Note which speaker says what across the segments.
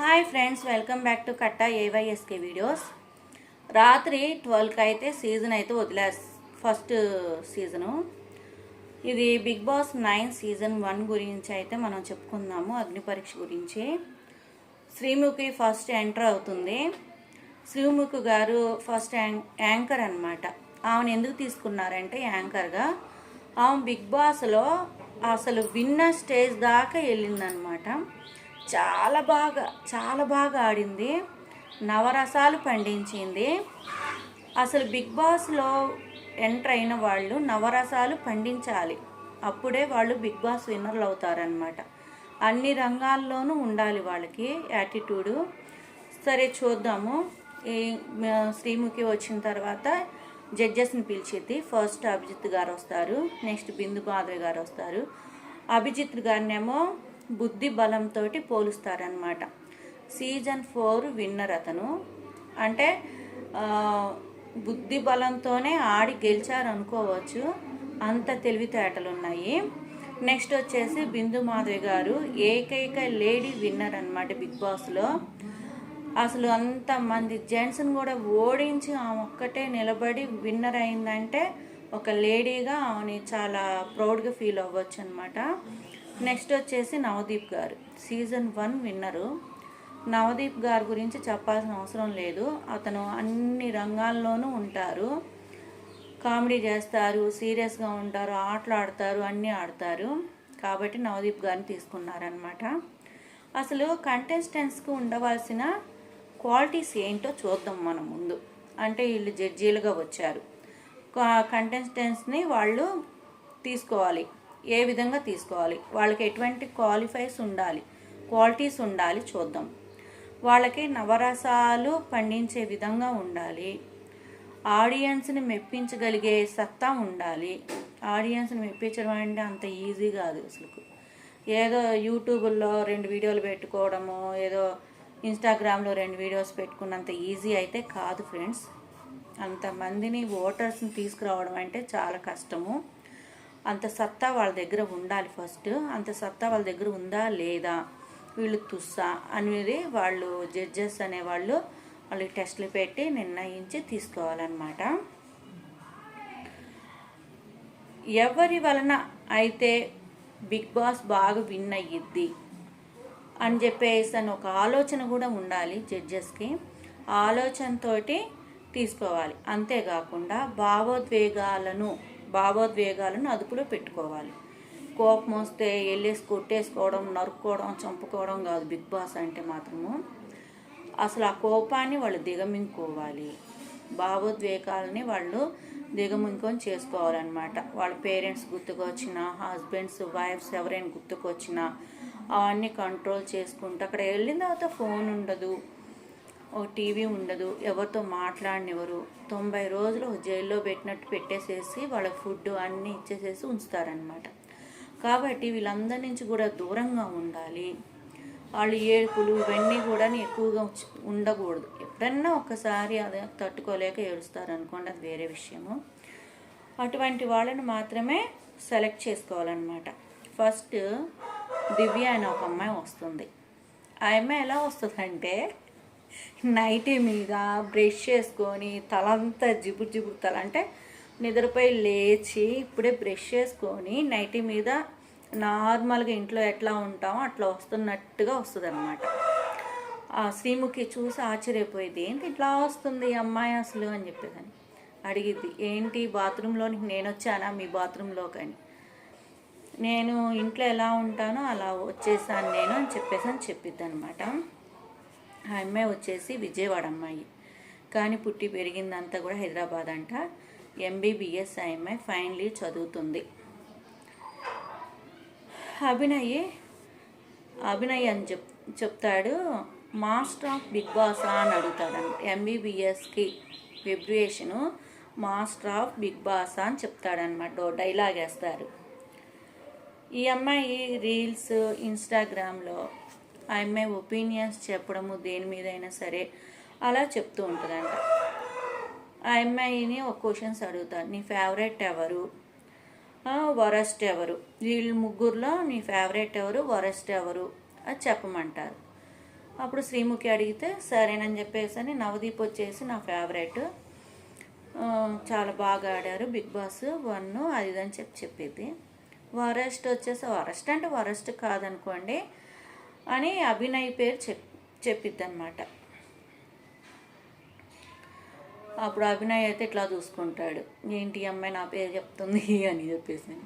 Speaker 1: Hi friends welcome back to Katta ఏవైఎస్కే videos. రాత్రి ట్వెల్వ్కి అయితే సీజన్ అయితే వదిలే ఫస్ట్ సీజను. ఇది Bigg Boss nine season one గురించి అయితే మనం చెప్పుకుందాము అగ్ని పరీక్ష గురించి. శ్రీముఖి ఫస్ట్ ఎంటర్ అవుతుంది. శ్రీముఖి గారు ఫస్ట్ యాంక్ యాంకర్ అనమాట ఆమెను ఎందుకు తీసుకున్నారంటే యాంకర్గా ఆమె బిగ్ బాస్లో అసలు విన్న స్టేజ్ దాకా వెళ్ళిందనమాట చాలా బాగా చాలా బాగా ఆడింది. నవరసాలు పండించింది. అసలు బిగ్ బాస్లో ఎంటర్ అయిన వాళ్ళు నవరసాలు పండించాలి. అప్పుడే వాళ్ళు బిగ్ బాస్ విన్నర్లు అవుతారనమాట అన్ని రంగాల్లోనూ ఉండాలి వాళ్ళకి యాటిట్యూడు. సరే చూద్దాము. ఈ శ్రీముఖి వచ్చిన తర్వాత జడ్జెస్ని పిలిచిద్ది. ఫస్ట్ అభిజిత్ గారు వస్తారు నెక్స్ట్ బిందు మాధవి గారు వస్తారు అభిజిత్ గారినేమో బుద్ధి బలంతో పోలుస్తారనమాట సీజన్ ఫోర్ విన్నర్ అతను. అంటే బుద్ధి బలంతోనే ఆడి గెలిచారు అనుకోవచ్చు అంత తెలివితేటలు ఉన్నాయి నెక్స్ట్ వచ్చేసి బిందు మాధవి గారు ఏకైక లేడీ విన్నర్ అనమాట బిగ్ బాస్లో. అసలు అంతమంది జెంట్స్ని కూడా ఓడించి ఆమె ఒక్కటే నిలబడి విన్నర్ అయిందంటే ఒక లేడీగా ఆమెని చాలా ప్రౌడ్గా ఫీల్ అవ్వచ్చు అనమాట నెక్స్ట్ వచ్చేసి నవదీప్ గారు. సీజన్ వన్ విన్నరు. నవదీప్ గారి గురించి చెప్పాల్సిన అవసరం లేదు. అతను అన్ని రంగాల్లోనూ ఉంటారు. కామెడీ చేస్తారు సీరియస్గా ఉంటారు ఆటలు ఆడతారు అన్నీ ఆడతారు. కాబట్టి నవదీప్ గారిని తీసుకున్నారనమాట అసలు కంటెస్టెంట్స్కి ఉండవలసిన క్వాలిటీస్ ఏంటో చూద్దాం మనం ముందు. అంటే వీళ్ళు జడ్జీలుగా వచ్చారు. కంటెస్టెంట్స్ని వాళ్ళు తీసుకోవాలి. ఏ విధంగా తీసుకోవాలి? వాళ్ళకి ఎటువంటి క్వాలిఫైస్ ఉండాలి? క్వాలిటీస్ ఉండాలి చూద్దాం. వాళ్ళకి నవరసాలు పండించే విధంగా ఉండాలి. ఆడియన్స్ని మెప్పించగలిగే సత్తా ఉండాలి. ఆడియన్స్ని మెప్పించడం అంటే అంత ఈజీ కాదు అసలు ఏదో యూట్యూబ్లో రెండు వీడియోలు పెట్టుకోవడము ఏదో ఇన్స్టాగ్రామ్లో రెండు వీడియోస్ పెట్టుకున్నంత ఈజీ అయితే కాదు ఫ్రెండ్స్. అంతమందిని ఓటర్స్ని తీసుకురావడం అంటే చాలా కష్టము. అంత సత్తా వాళ్ళ దగ్గర ఉండాలి ఫస్ట్ అంత సత్తా వాళ్ళ దగ్గర ఉందా లేదా? వీళ్ళు తుస్సా అనేది వాళ్ళు జడ్జెస్ అనేవాళ్ళు వాళ్ళకి టెస్టులు పెట్టి నిర్ణయించి తీసుకోవాలన్నమాట. ఎవరి వలన అయితే బిగ్ బాస్ బాగా విన్ అయ్యిద్ది అని చెప్పేసి అని ఒక ఆలోచన కూడా ఉండాలి జడ్జెస్కి ఆలోచనతోటి తీసుకోవాలి. అంతేకాకుండా భావోద్వేగాలను భావోద్వేగాలను అదుపులో పెట్టుకోవాలి. కోపం వస్తే వెళ్ళేసి కొట్టేసుకోవడం నరుక్కోవడం చంపుకోవడం కాదు. బిగ్ బాస్ అంటే మాత్రము అసలు ఆ కోపాన్ని వాళ్ళు దిగమింగుకోవాలి. భావోద్వేగాలని వాళ్ళు దిగమింగుకొని చేసుకోవాలన్నమాట. వాళ్ళ పేరెంట్స్ గుర్తుకొచ్చిన హస్బెండ్స్ వైఫ్స్ ఎవరైనా గుర్తుకొచ్చినా అవన్నీ కంట్రోల్ చేసుకుంటూ అక్కడ వెళ్ళిన తర్వాత ఫోన్ ఉండదు. ఓ టీవీ ఉండదు ఎవరితో మాట్లాడినెవరు. తొంభై రోజులు జైల్లో పెట్టినట్టు పెట్టేసేసి వాళ్ళ ఫుడ్ అన్నీ ఇచ్చేసేసి ఉంచుతారనమాట కాబట్టి వీళ్ళందరి నుంచి కూడా దూరంగా ఉండాలి. వాళ్ళు ఏడుపులు ఇవన్నీ కూడా ఎక్కువగా ఉండకూడదు. ఎప్పుడన్నా ఒకసారి అది తట్టుకోలేక ఏడుస్తారనుకోండి అది వేరే విషయము. అటువంటి వాళ్ళని మాత్రమే సెలెక్ట్ చేసుకోవాలన్నమాట. ఫస్ట్ దివ్య అనే ఒక అమ్మాయి వస్తుంది. ఆ అమ్మాయి ఎలా వస్తుందంటే నైటీ మీద బ్రష్ చేసుకొని తలంతా జిబురు జిబురు తల అంటే నిద్రపోయి లేచి ఇప్పుడే బ్రష్ చేసుకొని నైటీ మీద నార్మల్గా ఇంట్లో ఎట్లా ఉంటామో అట్లా వస్తున్నట్టుగా వస్తుంది అనమాట ఆ శ్రీముఖి చూసి ఆశ్చర్యపోయేది. ఏంటి ఇట్లా వస్తుంది అమ్మాయి అసలు? అని చెప్పేదాన్ని. అడిగిద్ది ఏంటి బాత్రూంలోనికి నేను వచ్చానా? మీ బాత్రూంలోకి? అని. నేను ఇంట్లో ఎలా ఉంటానో అలా వచ్చేసాను నేను అని చెప్పేసి అని చెప్పిద్ది అనమాట ఆ అమ్మాయి వచ్చేసి విజయవాడ అమ్మాయి. కానీ పుట్టి పెరిగిందంతా కూడా హైదరాబాద్ అంట. ఎంబీబీఎస్ ఆ అమ్మాయి ఫైనలీ చదువుతుంది. అభినయ్ అభినయ్ అని చెప్ చెప్తాడు. మాస్టర్ ఆఫ్ బిగ్ బాస్ అని అడుగుతాడు ఎంబీబీఎస్కి విబ్రియేషను మాస్టర్ ఆఫ్ బిగ్ బాస్ అని చెప్తాడనమాట డైలాగ్ వేస్తారు. ఈ అమ్మాయి రీల్స్ ఇన్స్టాగ్రామ్లో ఆ ఒపీనియన్స్ చెప్పడము దేని మీదైనా సరే అలా చెప్తూ ఉంటుందంట. ఆ అమ్మాయిని ఒక క్వశ్చన్స్ అడుగుతాను నీ ఫేవరెట్ ఎవరు? వరస్ట్ ఎవరు? వీళ్ళు ముగ్గురులో నీ ఫేవరెట్ ఎవరు వరస్ట్ ఎవరు? అది చెప్పమంటారు. అప్పుడు శ్రీముఖి అడిగితే సరేనని చెప్పేసి అని నవదీప్ వచ్చేసి నా ఫేవరెట్. చాలా బాగా ఆడారు బిగ్ బాస్ వన్ అది అని చెప్పి చెప్పింది. వరస్ట్ వచ్చేసి వరస్ట్ అంటే వరస్ట్ కాదనుకోండి అని అభినయ్ పేరు చెప్ చెప్పిద్దనమాట అప్పుడు అభినయ్ అయితే ఇట్లా చూసుకుంటాడు. ఏంటి ఈ అమ్మాయి నా పేరు చెప్తుంది అని చెప్పేసి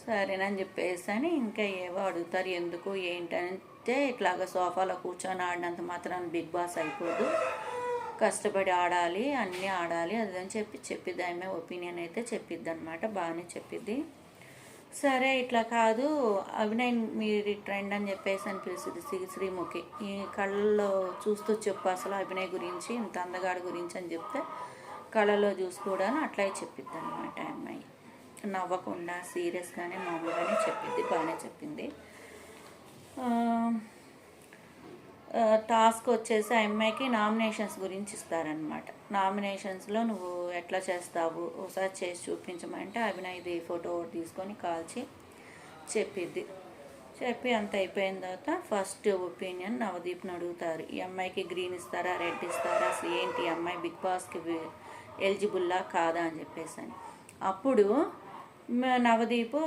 Speaker 1: సరేనని చెప్పేసి అని ఇంకా ఏవో అడుగుతారు. ఎందుకు? ఏంటంటే ఇట్లాగ సోఫాలో కూర్చొని ఆడినంత మాత్రం బిగ్ బాస్ అయిపోదు. కష్టపడి ఆడాలి అన్నీ ఆడాలి అది అని చెప్పి చెప్పిద్ది. ఆమె ఒపీనియన్ అయితే చెప్పిద్ది అనమాట బాగానే చెప్పిద్ది. సరే ఇట్లా కాదు. అభినయ్ మీరు ట్రెండ్ అని చెప్పేసి అని పిలిచింది శ్రీ శ్రీముఖి. ఈ కళ్ళలో చూస్తూ చెప్పు అసలు అభినయ్ గురించి ఇంత అందగాడి గురించి అని చెప్తే కళ్ళలో చూసుకోవడానికి అట్లా చెప్పిద్ది అనమాట అమ్మాయి. నవ్వకుండా సీరియస్గానే మామూలుగానే చెప్పింది బాగానే చెప్పింది. ఆ, టాస్క్ వచ్చేసి ఆ అమ్మాయికి నామినేషన్స్ గురించి ఇస్తారనమాట నామినేషన్స్లో నువ్వు ఎట్లా చేస్తావు? ఒకసారి చేసి చూపించమంటే అభినయ్ది ఫోటో తీసుకొని కాల్చి చెప్పిద్ది. చెప్పి అంత అయిపోయిన తర్వాత ఫస్ట్ ఒపీనియన్ నవదీప్ని అడుగుతారు. ఈ అమ్మాయికి గ్రీన్ ఇస్తారా రెడ్ ఇస్తారా? అసలు ఏంటి అమ్మాయి బిగ్ బాస్కి ఎలిజిబుల్లా కాదా అని చెప్పేసి అని. అప్పుడు నవదీప్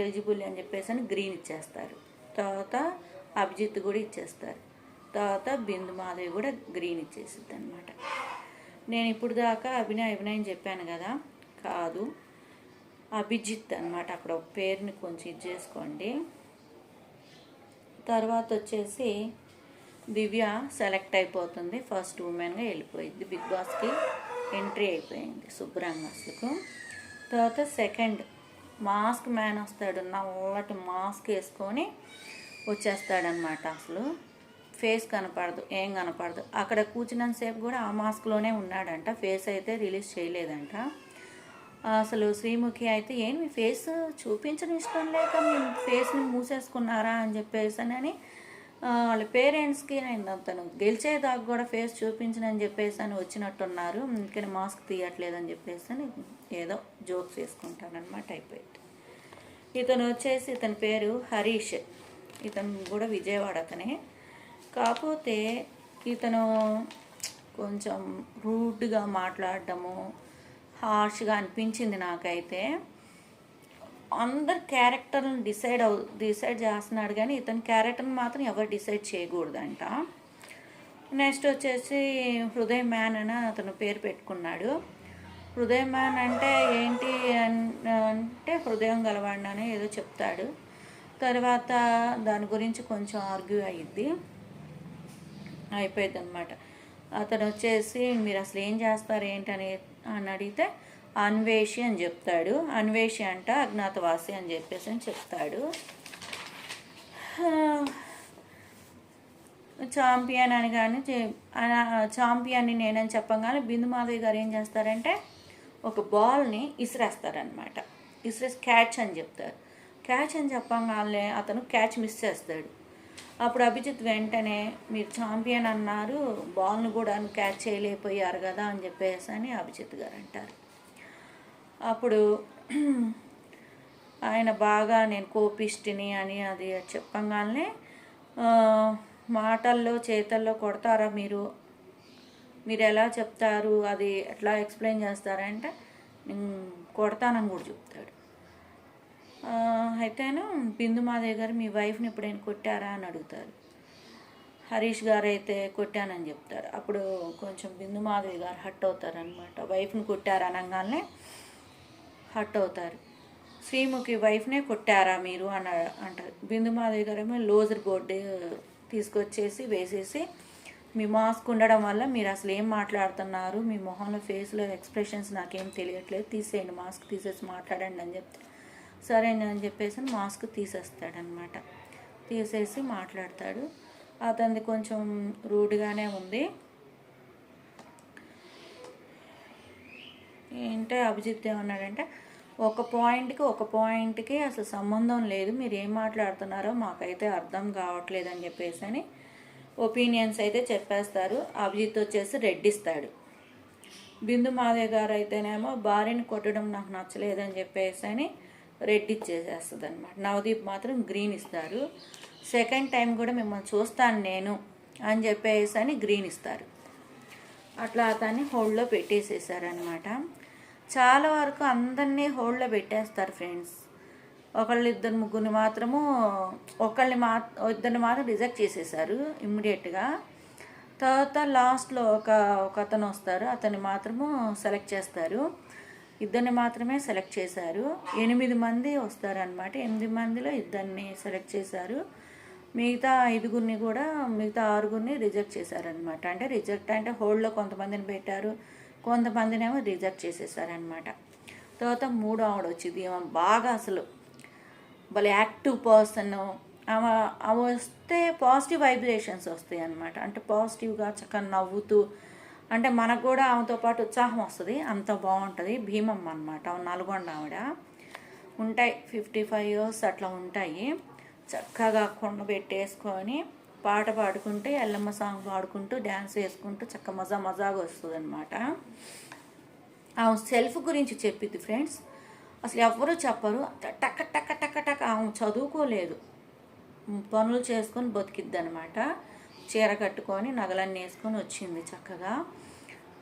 Speaker 1: ఎలిజిబుల్ అని చెప్పేసి అని గ్రీన్ ఇచ్చేస్తారు. తర్వాత అభిజిత్ కూడా ఇచ్చేస్తారు. తర్వాత బిందు మాధవి కూడా గ్రీన్ ఇచ్చేసిద్ది అనమాట నేను ఇప్పుడు దాకా అభినయ్ అభినయ్ అని చెప్పాను కదా కాదు అభిజిత్ అనమాట అక్కడ ఒక పేరుని కొంచెం ఇది చేసుకోండి. తర్వాత వచ్చేసి దివ్య సెలెక్ట్ అయిపోతుంది. ఫస్ట్ ఉమెన్గా వెళ్ళిపోయింది బిగ్ బాస్కి ఎంట్రీ అయిపోయింది శుభ్రంగా అసలు తర్వాత సెకండ్ మాస్క్ మ్యాన్ వస్తాడు. నల్లటి మాస్క్ వేసుకొని వచ్చేస్తాడనమాట అసలు. ఫేస్ కనపడదు ఏం కనపడదు. అక్కడ కూర్చున్నంతసేపు కూడా ఆ మాస్క్లోనే ఉన్నాడంట. ఫేస్ అయితే రిలీజ్ చేయలేదంట. అసలు శ్రీముఖి అయితే ఏం మీ ఫేస్? చూపించడం ఇష్టం లేక మీ ఫేస్ని మూసేసుకున్నారా? అని చెప్పేసి అని వాళ్ళ పేరెంట్స్కి నేను తను గెలిచేదాకా కూడా ఫేస్ చూపించనని చెప్పేసి అని వచ్చినట్టున్నారు. అందుకని మాస్క్ తీయట్లేదని చెప్పేసి అని ఏదో జోక్స్ వేసుకుంటానమాట అయిపోయింది. ఇతను వచ్చేసి ఇతని పేరు హరీష్. ఇతను కూడా విజయవాడ అతనే. కాకపోతే ఇతను కొంచెం రూడ్గా మాట్లాడటము హార్ష్గా అనిపించింది నాకైతే. అందరు క్యారెక్టర్ని డిసైడ్ అవు డిసైడ్ చేస్తున్నాడు కానీ ఇతని క్యారెక్టర్ని మాత్రం ఎవరు డిసైడ్ చేయకూడదంట. నెక్స్ట్ వచ్చేసి హృదయ మ్యాన్ అని అతను పేరు పెట్టుకున్నాడు. హృదయ మ్యాన్ అంటే ఏంటి అంటే హృదయం గలవాడిని అని ఏదో చెప్తాడు. తర్వాత దాని గురించి కొంచెం ఆర్గ్యూ అయ్యిద్ది. అయిపోయింది అనమాట అతను వచ్చేసి మీరు అసలు ఏం చేస్తారు? ఏంటని అని అడిగితే అన్వేషి అని చెప్తాడు. అన్వేషి అంట అజ్ఞాతవాసి అని చెప్పేసి అని చెప్తాడు. చాంపియన్ అని కానీ చాంపియన్ని నేనని చెప్పగానే బిందు మాధవి గారు ఏం చేస్తారంటే ఒక బాల్ని ఇసిరేస్తారనమాట ఇసిరేసి క్యాచ్ అని చెప్తారు. క్యాచ్ అని చెప్పగానే అతను క్యాచ్ మిస్ చేస్తాడు. అప్పుడు అభిజిత్ వెంటనే మీరు ఛాంపియన్ అన్నారు బాల్ను కూడా క్యాచ్ చేయలేకపోయారు కదా అని చెప్పేసి అని అభిజిత్ గారు అంటారు. అప్పుడు ఆయన బాగా నేను కోపిష్టిని అని అది చెప్పంగానే మాటల్లో చేతల్లో కొడతారా మీరు? మీరు ఎలా చెప్తారు? అది ఎట్లా ఎక్స్ప్లెయిన్ చేస్తారంటే కొడతానని కూడా చెప్తాడు. ఆ, బిందు మాధవ్ గారు మీ వైఫ్ని ఎప్పుడైనా కొట్టారా అని అడుగుతారు. హరీష్ గారు అయితే కొట్టానని చెప్తారు. అప్పుడు కొంచెం బిందు మాధవి గారు హట్ అవుతారు అనమాట వైఫ్ని కొట్టారు అనగానే హట్ అవుతారు. శ్రీముఖి వైఫ్నే కొట్టారా మీరు అని అంటారు. బిందు మాధవి గారు ఏమో లోజర్ బోర్డు తీసుకొచ్చేసి వేసేసి మీ మాస్క్ ఉండడం వల్ల మీరు అసలు ఏం మాట్లాడుతున్నారు? మీ మొహంలో ఫేస్లో ఎక్స్ప్రెషన్స్ నాకేం తెలియట్లేదు. తీసేయండి మాస్క్ తీసేసి మాట్లాడండి అని చెప్తే సరే అని చెప్పేసి మాస్క్ తీసేస్తాడనమాట. తీసేసి మాట్లాడతాడు. అతనిది కొంచెం రూడ్గానే ఉంది. ఏంటంటే అభిజిత్ ఏమన్నాడంటే ఒక పాయింట్కి ఒక పాయింట్కి అసలు సంబంధం లేదు. మీరు ఏం మాట్లాడుతున్నారో మాకైతే అర్థం కావట్లేదు అని చెప్పేసి అని ఒపీనియన్స్ అయితే చెప్పేస్తారు. అభిజిత్ వచ్చేసి రెడ్ ఇస్తాడు. బిందు మాధవ్ గారు అయితేనేమో భార్యని కొట్టడం నాకు నచ్చలేదని చెప్పేసి అని రెడ్ ఇచ్చేసేస్తుంది అనమాట నవదీప్ మాత్రం గ్రీన్ ఇస్తారు. సెకండ్ టైం కూడా మిమ్మల్ని చూస్తాను నేను అని చెప్పేసి అని గ్రీన్ ఇస్తారు. అట్లా అతన్ని హోల్డ్లో పెట్టేసేసారనమాట చాలా వరకు అందరినీ హోల్డ్లో పెట్టేస్తారు ఫ్రెండ్స్. ఒకళ్ళు ఇద్దరు ముగ్గురిని మాత్రము ఒకళ్ళని మా ఇద్దరిని మాత్రం రిజెక్ట్ చేసేసారు ఇమ్మీడియట్గా. తర్వాత లాస్ట్లో ఒక ఒక అతను వస్తారు. అతన్ని మాత్రము సెలెక్ట్ చేస్తారు. ఇద్దరిని మాత్రమే సెలెక్ట్ చేశారు. ఎనిమిది మంది వస్తారనమాట ఎనిమిది మందిలో ఇద్దరిని సెలెక్ట్ చేశారు. మిగతా ఐదుగురిని కూడా మిగతా ఆరుగురిని రిజెక్ట్ చేశారనమాట అంటే రిజెక్ట్ అంటే హోల్డ్లో కొంతమందిని పెట్టారు. కొంతమందినేమో రిజెక్ట్ చేసేసారనమాట తర్వాత మూడో ఆవిడ వచ్చింది ఆమె బాగా అసలు భలే యాక్టివ్ పర్సన్. ఆమె అవి వస్తే పాజిటివ్ వైబ్రేషన్స్ వస్తాయి అనమాట అంటే పాజిటివ్గా చక్కగా నవ్వుతూ అంటే మనకు కూడా ఆమెతో పాటు ఉత్సాహం వస్తుంది అంత బాగుంటుంది. భీమమ్మ అనమాట నల్గొండ ఆవిడ. ఉంటాయి ఫిఫ్టీ ఫైవ్ ఇయర్స్ అట్లా ఉంటాయి. చక్కగా కొండ పెట్టేసుకొని పాట పాడుకుంటే ఎల్లమ్మ సాంగ్ పాడుకుంటూ డ్యాన్స్ వేసుకుంటూ చక్క మజా మజాగా వస్తుంది అనమాట ఆమె సెల్ఫ్ గురించి చెప్పింది ఫ్రెండ్స్. అసలు ఎవ్వరూ చెప్పరు. టక్క టక్క టక్క టక్క ఆమె చదువుకోలేదు. పనులు చేసుకొని బతికిద్ది అనమాట చీర కట్టుకొని నగలన్నీ వేసుకొని వచ్చింది చక్కగా.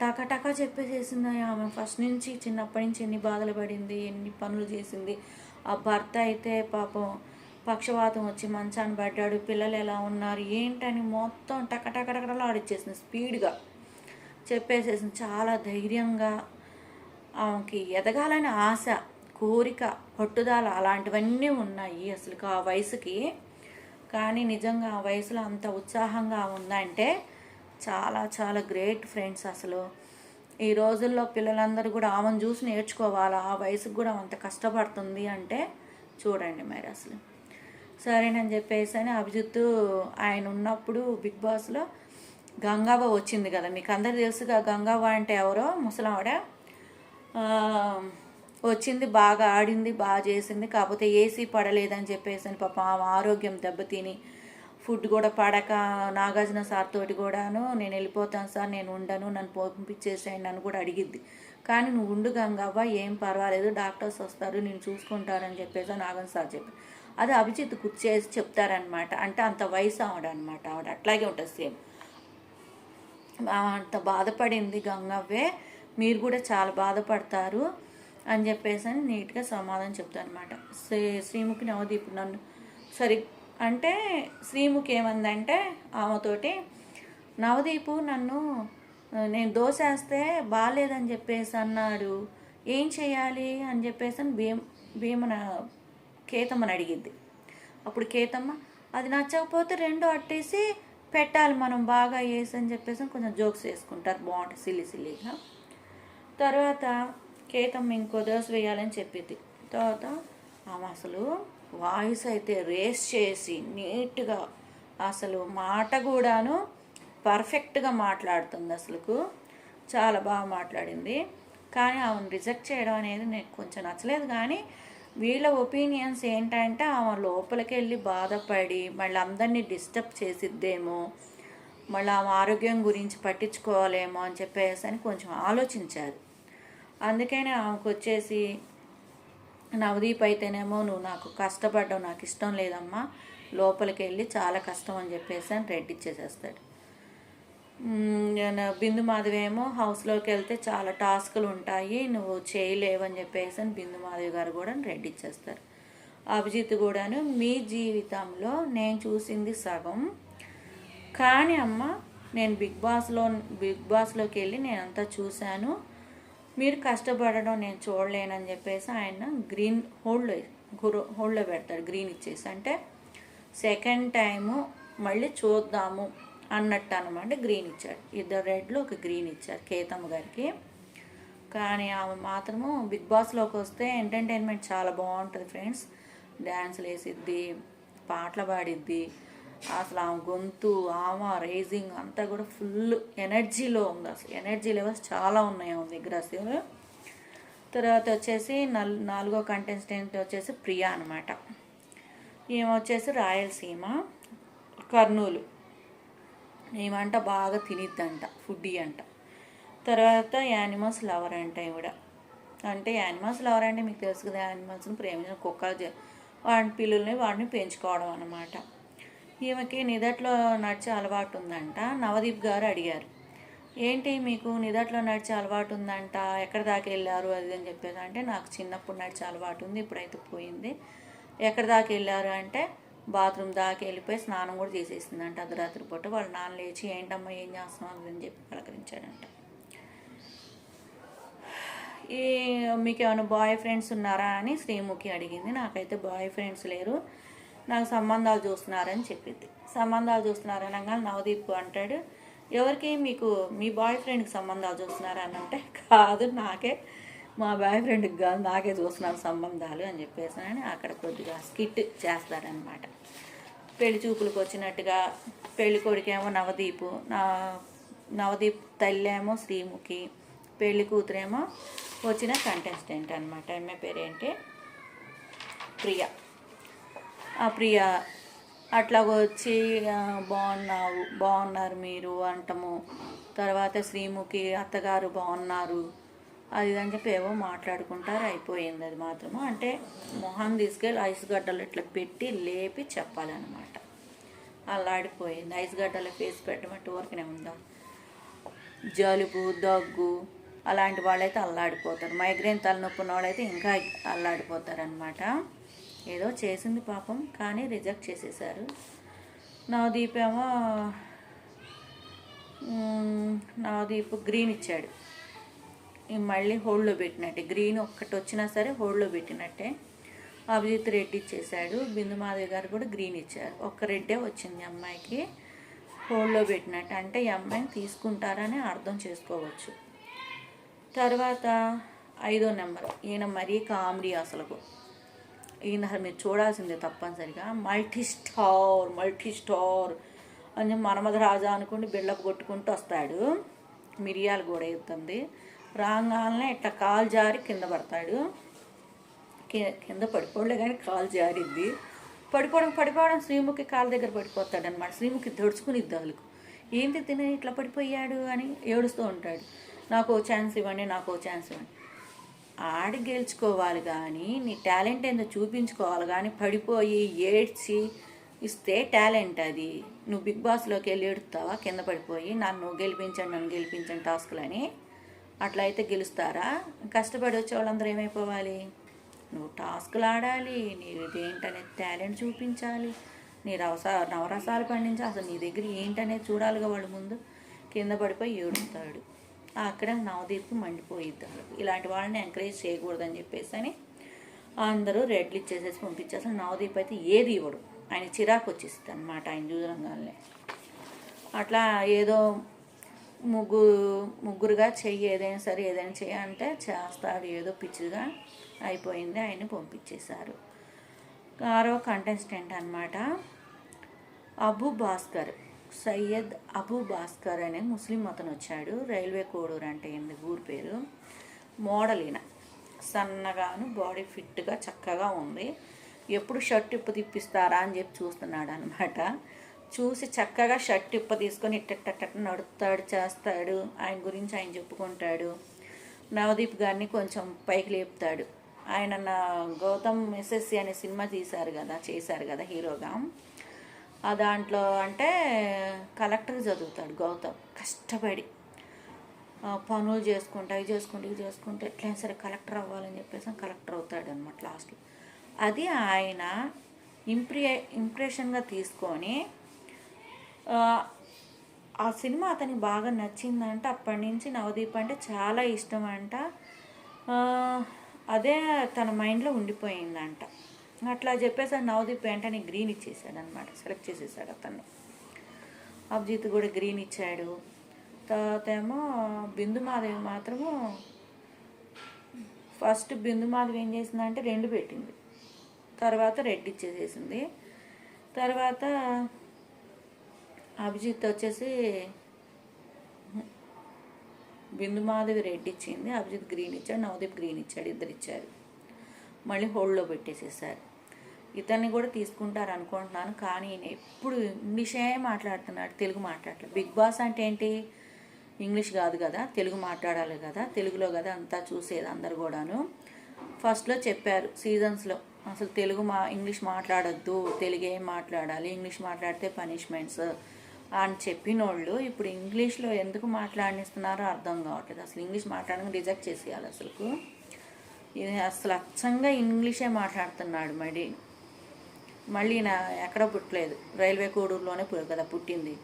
Speaker 1: టక చెప్పేసేసింది ఆమె. ఫస్ట్ నుంచి చిన్నప్పటి నుంచి ఎన్ని బాధలు పడింది ఎన్ని పనులు చేసింది. ఆ భర్త అయితే పాపం పక్షవాతం వచ్చి మంచాన్ని పడ్డాడు. పిల్లలు ఎలా ఉన్నారు ఏంటని మొత్తం టక ఆడిచ్చేసింది స్పీడ్గా. చెప్పేసేసింది చాలా ధైర్యంగా. ఆమెకి ఎదగాలని ఆశ కోరిక పట్టుదల అలాంటివన్నీ ఉన్నాయి అసలు ఆ వయసుకి. కానీ నిజంగా ఆ వయసులో అంత ఉత్సాహంగా ఉందంటే చాలా చాలా గ్రేట్ ఫ్రెండ్స్ అసలు. ఈ రోజుల్లో పిల్లలందరూ కూడా ఆమెను చూసి నేర్చుకోవాలి? ఆ వయసుకు కూడా అంత కష్టపడుతుంది అంటే చూడండి మరి అసలు. సరేనని చెప్పేసి అని అభిజిత్ ఆయన ఉన్నప్పుడు బిగ్ బాస్లో గంగావ వచ్చింది కదా. మీకు అందరు తెలుసుగా గంగావ అంటే ఎవరో ముసలావిడ? వచ్చింది బాగా ఆడింది బాగా చేసింది. కాకపోతే ఏసీ పడలేదని చెప్పేసి అని పాపం ఆమె ఆరోగ్యం దెబ్బతిని ఫుడ్ కూడా పడక నాగార్జున సార్ తోటి కూడాను నేను వెళ్ళిపోతాను సార్ నేను ఉండను నన్ను పంపించేసేయండి నన్ను కూడా అడిగిద్ది కానీ నువ్వు ఉండు గంగవ్వ ఏం పర్వాలేదు డాక్టర్స్ వస్తారు నేను చూసుకుంటారని చెప్పేసి నాగన్ సార్ చెప్పి అది అభిజిత్ గుర్తు చేసి చెప్తారనమాట అంటే అంత వయసు ఆవిడ అనమాట ఆవిడ. అట్లాగే ఉంటుంది సేమ్. అంత బాధపడింది గంగవ్వే. మీరు కూడా చాలా బాధపడతారు. అని చెప్పేసి అని నీట్గా సమాధానం చెప్తాను అనమాట శ్రీ శ్రీముఖి నవదీప్ నన్ను సరి అంటే శ్రీముఖి ఏమందంటే ఆమెతోటి నవదీపు నన్ను నేను దోశ వేస్తే బాగాలేదని చెప్పేసి అన్నాడు. ఏం చేయాలి? అని చెప్పేసి అని భీమ భీమన కేతమ్మని అడిగిద్ది. అప్పుడు కేతమ్మ అది నచ్చకపోతే రెండు అట్టేసి పెట్టాలి మనం బాగా వేసి అని చెప్పేసి కొంచెం జోక్స్ వేసుకుంటారు. బాగుంటుంది. సిల్లి సిల్లిగా. తర్వాత కేతమ్మ ఇంకో దోశ వేయాలని చెప్పింది. తర్వాత ఆమె అసలు వాయిస్ అయితే రేస్ చేసి నీట్గా అసలు మాట కూడాను పర్ఫెక్ట్గా మాట్లాడుతుంది అసలుకు. చాలా బాగా మాట్లాడింది. కానీ ఆమెను రిజెక్ట్ చేయడం అనేది నాకు కొంచెం నచ్చలేదు కానీ వీళ్ళ ఒపీనియన్స్ ఏంటంటే ఆమె లోపలికి వెళ్ళి బాధపడి మళ్ళీ అందరినీ డిస్టర్బ్ చేసిద్దేమో మళ్ళీ ఆమె ఆరోగ్యం గురించి పట్టించుకోవాలేమో అని చెప్పేసి అని కొంచెం ఆలోచించారు. అందుకనే ఆమెకు వచ్చేసి నవదీప్ అయితేనేమో నువ్వు నాకు కష్టపడ్డావు నాకు ఇష్టం లేదమ్మా లోపలికి వెళ్ళి చాలా కష్టం అని చెప్పేసి అని రెడ్ ఇచ్చేసేస్తాడు. బిందు మాధవి ఏమో హౌస్లోకి వెళ్తే చాలా టాస్కులు ఉంటాయి నువ్వు చేయలేవని చెప్పేసి అని బిందు మాధవి గారు కూడా రెడ్ ఇచ్చేస్తారు. అభిజిత్ కూడాను మీ జీవితంలో నేను చూసింది సగం కానీ అమ్మ నేను బిగ్ బాస్లో బిగ్ బాస్లోకి వెళ్ళి నేను అంతా చూశాను మీరు కష్టపడడం నేను చూడలేనని చెప్పేసి ఆయన గ్రీన్ హోల్డ్లో గురు- హోల్డ్లో పెడతాడు గ్రీన్ ఇచ్చేసి. అంటే సెకండ్ టైము మళ్ళీ చూద్దాము అన్నట్టు అనమాట గ్రీన్ ఇచ్చాడు ఇద్దరు రెడ్లు ఒక గ్రీన్ ఇచ్చారు కేతమ్మ గారికి. కానీ ఆమె మాత్రము బిగ్ బాస్లోకి వస్తే ఎంటర్టైన్మెంట్ చాలా బాగుంటుంది ఫ్రెండ్స్. డ్యాన్సులు వేసిద్ది పాటలు పాడిద్ది అసలు ఆమె గొంతు ఆమె రేజింగ్ అంతా కూడా ఫుల్ ఎనర్జీలో ఉంది అసలు. ఎనర్జీ లెవెల్స్ చాలా ఉన్నాయి ఆమె దగ్గర అసలు. తర్వాత వచ్చేసి నల్ నాలుగో కంటెస్టెంట్ వచ్చేసి ప్రియా అనమాట ఈమె వచ్చేసి రాయలసీమ కర్నూలు. ఏమంట బాగా తినిద్దంట ఫుడ్డీ అంట. తర్వాత యానిమల్స్ లవర్ అంట ఈవిడ. అంటే యానిమల్స్ లవర్ అంటే మీకు తెలుసు కదా యానిమల్స్ని ప్రేమించిన కుక్క జ- వాటి పిల్లల్ని వాడిని పెంచుకోవడం అనమాట ఈమెకి నిదట్లో నడిచే అలవాటు ఉందంట నవదీప్ గారు అడిగారు. ఏంటి మీకు నిదట్లో నడిచే అలవాటు ఉందంట ఎక్కడి దాకా వెళ్ళారు? అది అని చెప్పేసి అంటే నాకు చిన్నప్పుడు నడిచే అలవాటు ఉంది ఇప్పుడైతే పోయింది. ఎక్కడ దాకా వెళ్ళారు అంటే బాత్రూమ్ దాకా వెళ్ళిపోయి స్నానం కూడా చేసేసిందంట అర్ధరాత్రి పూట వాళ్ళ నాన్న లేచి ఏంటమ్మా ఏం చేస్తున్నావు? అని చెప్పి పలకరించాడంట. ఈ మీకు ఏమైనా బాయ్ ఫ్రెండ్స్ ఉన్నారా? అని శ్రీముఖి అడిగింది. నాకైతే బాయ్ ఫ్రెండ్స్ లేరు. నాకు సంబంధాలు చూస్తున్నారని చెప్పింది. సంబంధాలు చూస్తున్నారు అనగానే నవదీప్ అంటాడు ఎవరికి మీకు మీ బాయ్ ఫ్రెండ్కి సంబంధాలు చూస్తున్నారని అని అంటే కాదు నాకే మా బాయ్ ఫ్రెండ్కి కాదు నాకే చూస్తున్నారు సంబంధాలు అని చెప్పేసి అని అక్కడ కొద్దిగా స్కిట్ చేస్తారనమాట. పెళ్ళి చూపులకు వచ్చినట్టుగా పెళ్ళి కొడుకేమో నవదీపు నా నవదీప్ తల్లేమో శ్రీముఖి పెళ్ళి కూతురేమో వచ్చిన కంటెస్టెంట్ అనమాట. ఆమె పేరేంటి? ప్రియా. ప్రియ అట్లా వచ్చి బాగున్నావు బాగున్నారు మీరు అంటము. తర్వాత శ్రీముఖి అత్తగారు బాగున్నారు అది అని చెప్పి ఏవో మాట్లాడుకుంటారు అయిపోయింది అది మాత్రము. అంటే మొహం తీసుకెళ్ళి ఐస్ గడ్డలు ఇట్లా పెట్టి లేపి చెప్పాలన్నమాట. అల్లాడిపోయింది. ఐస్ గడ్డలు ఫేస్ పెట్టమంటే ఊరికనే ఉందా? జలుబు దగ్గు అలాంటి వాళ్ళైతే అల్లాడిపోతారు. మైగ్రేన్ తలనొప్పి వాళ్ళైతే ఇంకా అల్లాడిపోతారు అనమాట ఏదో చేసింది పాపం కానీ రిజెక్ట్ చేసేసారు నవదీప్ ఏమో నవదీప్ గ్రీన్ ఇచ్చాడు. మళ్ళీ హోల్డ్లో పెట్టినట్టే. గ్రీన్ ఒక్కటి వచ్చినా సరే హోల్డ్లో పెట్టినట్టే. అభిజిత్ రెడ్డి ఇచ్చేసాడు బిందు మాధవి గారు కూడా గ్రీన్ ఇచ్చారు. ఒక్క రెడ్డే వచ్చింది అమ్మాయికి. హోల్డ్లో పెట్టినట్టు. అంటే ఈ అమ్మాయిని తీసుకుంటారని అర్థం చేసుకోవచ్చు. తర్వాత ఐదో నెంబర్. ఈయన మరీ కామెడీ అసలు ఈయన అసలు మీరు చూడాల్సిందే తప్పనిసరిగా. మల్టీ స్టార్ మల్టీ స్టార్ అని చెప్పి రాజా అనుకుని బిళ్ళపు కొట్టుకుంటూ వస్తాడు. మిరియాలు కూడా ఎత్తుంది. రాగానే ఇట్లా కాలు జారి కింద పడతాడు. కింద పడిపోలే కానీ కాలు జారిద్ది. పడిపోవడం పడిపోవడం శ్రీముఖి కాలు దగ్గర పడిపోతాడు అనమాట శ్రీముఖి దడుచుకుని వాళ్ళకు ఏంటి తిని ఇట్లా పడిపోయాడు అని ఏడుస్తూ ఉంటాడు. నాకు ఓ ఛాన్స్ ఇవ్వండి నాకు ఓ ఛాన్స్ ఇవ్వండి. ఆడి గెలుచుకోవాలి కానీ నీ టాలెంట్ ఏందో చూపించుకోవాలి కానీ పడిపోయి ఏడ్చి ఇస్తే టాలెంట్ అది. నువ్వు బిగ్ బాస్లోకి వెళ్ళి ఏడుతావా కింద పడిపోయి నన్ను గెలిపించండి నన్ను గెలిపించండి టాస్క్లని అట్లా అయితే గెలుస్తారా? కష్టపడి వచ్చే వాళ్ళందరూ ఏమైపోవాలి? నువ్వు టాస్క్లు ఆడాలి నీదేంటనేది టాలెంట్ చూపించాలి. నీ రవస నవరసాలు పండించి అసలు నీ దగ్గర ఏంటనేది చూడాలిగా వాళ్ళు ముందు. కింద పడిపోయి ఏడుస్తాడు. అక్కడ నవదీప్ మండిపోయిద్ది. ఇలాంటి వాళ్ళని ఎంకరేజ్ చేయకూడదని చెప్పేసి అని అందరూ రెడ్లు ఇచ్చేసేసి పంపించేసి నవదీప్ అయితే ఏది ఇవ్వడు. ఆయన చిరాకు వచ్చేస్తుంది అనమాట ఆయన చూడంగానే అట్లా ఏదో ముగ్గు ముగ్గురుగా చెయ్యి ఏదైనా సరే ఏదైనా చెయ్యి అంటే చేస్తాడు ఏదో పిచ్చిగా అయిపోయింది ఆయన పంపించేశారు. ఆరో కంటెస్టెంట్ అనమాట అబు భాస్కర్. సయ్యద్ అబు భాస్కర్ అనే ముస్లిం అతను వచ్చాడు. రైల్వే కోడూరు అంటే ఏంది? ఊరు పేరు మోడల్ ఈయన సన్నగాను బాడీ ఫిట్గా చక్కగా ఉంది. ఎప్పుడు షర్ట్ ఇప్పు తిప్పిస్తారా అని చెప్పి చూస్తున్నాడు అనమాట చూసి చక్కగా షర్ట్ ఇప్ప తీసుకొని ఇట్టట్టట్ట నడుస్తాడు చేస్తాడు. ఆయన గురించి ఆయన చెప్పుకుంటాడు. నవదీప్ గారిని కొంచెం పైకి లేపుతాడు. ఆయన నా గౌతమ్ ఎస్ఎస్సి అనే సినిమా తీశారు కదా చేశారు కదా హీరోగా. ఆ దాంట్లో అంటే కలెక్టర్ చదువుతాడు గౌతమ్. కష్టపడి పనులు చేసుకుంటా ఇవి చేసుకుంటూ ఇవి చేసుకుంటే ఎట్లయినా సరే కలెక్టర్ అవ్వాలని చెప్పేసి కలెక్టర్ అవుతాడు అనమాట లాస్ట్లో అది ఆయన ఇంప్రియ ఇంప్రెషన్గా తీసుకొని ఆ, సినిమా అతనికి బాగా నచ్చిందంట. అప్పటి నుంచి నవదీప్ అంటే చాలా ఇష్టం అంట. అదే తన మైండ్లో ఉండిపోయిందంట. అట్లా చెప్పేసి నవదీప్ వెంటనే గ్రీన్ ఇచ్చేసాడు అనమాట సెలెక్ట్ చేసేసాడు అతన్ని. అభిజిత్ కూడా గ్రీన్ ఇచ్చాడు. తర్వాత ఏమో బిందు మాధవి మాత్రము ఫస్ట్ బిందు మాధవి ఏం చేసిందంటే రెండు పెట్టింది. తర్వాత రెడ్ ఇచ్చేసేసింది. తర్వాత అభిజిత్ వచ్చేసి బిందు మాధవి రెడ్ ఇచ్చింది. అభిజిత్ గ్రీన్ ఇచ్చాడు. నవదీప్ గ్రీన్ ఇచ్చాడు. ఇద్దరు ఇచ్చారు. మళ్ళీ హోల్డ్లో పెట్టేసేసారు. ఇతన్ని కూడా తీసుకుంటారు అనుకుంటున్నాను. కానీ ఎప్పుడు ఇంగ్లీషే మాట్లాడుతున్నాడు తెలుగు మాట్లాడలేదు బిగ్ బాస్ అంటే ఏంటి? ఇంగ్లీష్ కాదు కదా తెలుగు మాట్లాడాలి కదా తెలుగులో కదా అంతా చూసేది అందరు కూడాను. ఫస్ట్లో చెప్పారు సీజన్స్లో అసలు తెలుగు మా ఇంగ్లీష్ మాట్లాడొద్దు తెలుగే మాట్లాడాలి ఇంగ్లీష్ మాట్లాడితే పనిష్మెంట్స్ అని చెప్పినోళ్ళు ఇప్పుడు ఇంగ్లీష్లో ఎందుకు మాట్లాడిస్తున్నారో అర్థం కావట్లేదు. అసలు ఇంగ్లీష్ మాట్లాడడం రిజెక్ట్ చేసేయాలి అసలు ఇది అసలు అచ్చంగా ఇంగ్లీషే మాట్లాడుతున్నాడు మరి మళ్ళీ నా ఎక్కడ పుట్టలేదు. రైల్వే కోడూరులోనే కదా పుట్టింది.